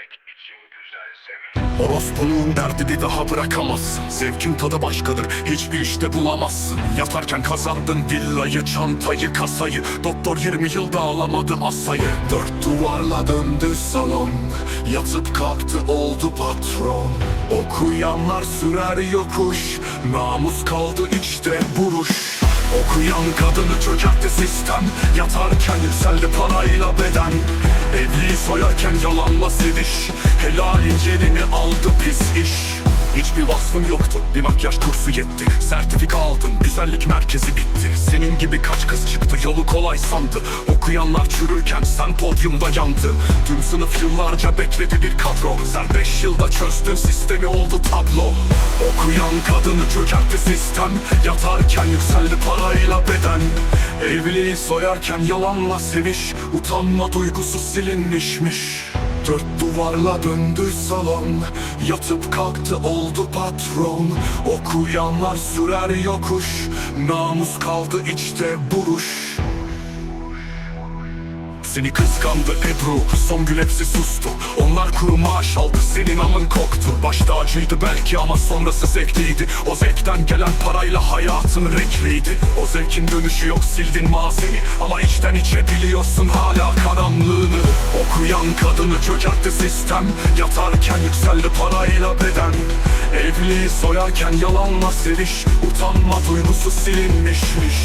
Sevmek için güzel sevmek. Orospunun derdini daha bırakamazsın. Zevkin tadı başkadır hiçbir işte bulamazsın. Yatarken kazandın villayı, çantayı, kasayı. Doktor 20 yılda alamadı asayı. Dört duvarla döndü salon. Yatıp kalktı oldu patron. Okuyanlar sürer yokuş. Namus kaldı içte buruş. Okuyan kadını çökertti sistem. Yatarken yükseldi parayla beden Evliliği soyarken yalanla seviş. Helal incelini aldı pis iş. Hiçbir vasfın yoktu bir makyaj kursu yetti. Sertifika aldın güzellik merkezi bitti. Senin gibi kaç kız çıktı yolu kolay sandı. Okuyanlar çürürken sen podyumda yandı. Tüm sınıf yıllarca bekledi bir kadro. Sen beş yılda çözdün sistemi oldu tablo. Okuyan kadını çökertti sistem. Yatarken yükseldi parayla beden Evliliği soyarken yalanla seviş Utanma duygusu silinmişmiş. Dört duvarla döndü salon Yatıp kalktı oldu patron. Okuyanlar sürer yokuş Namus kaldı içte buruş seni kıskandı Ebru Songül hepsi sustu. Onlar kuru maaş aldı senin amın koktu. Başta acıydı belki ama sonrası zevkliydi. O zevkten gelen parayla hayatın renkliydi O zevkin dönüşü yok sildin mazini. Ama içten içe biliyorsun hala karanlığını. Okuyan kadını çökertti sistem. Yatarken yükseldi parayla beden. Evliliği soyarken yalanla seviş Utanma duygusu silinmişmiş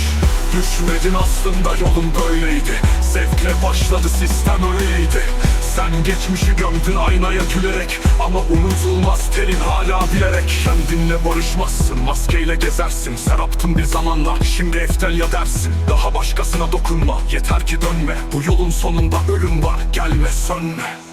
Düşmedin aslında yolun böyleydi. Zevkle başladı sistem öyleydi. Sen geçmişi gömdün aynaya gülerek Ama unutulmaz terin hala bilerek. Kendinle barışmazsın maskeyle gezersin. Seraptın bir zamanlar şimdi eftelya dersin. Daha başkasına dokunma yeter ki dönme. Bu yolun sonunda ölüm var gelme sönme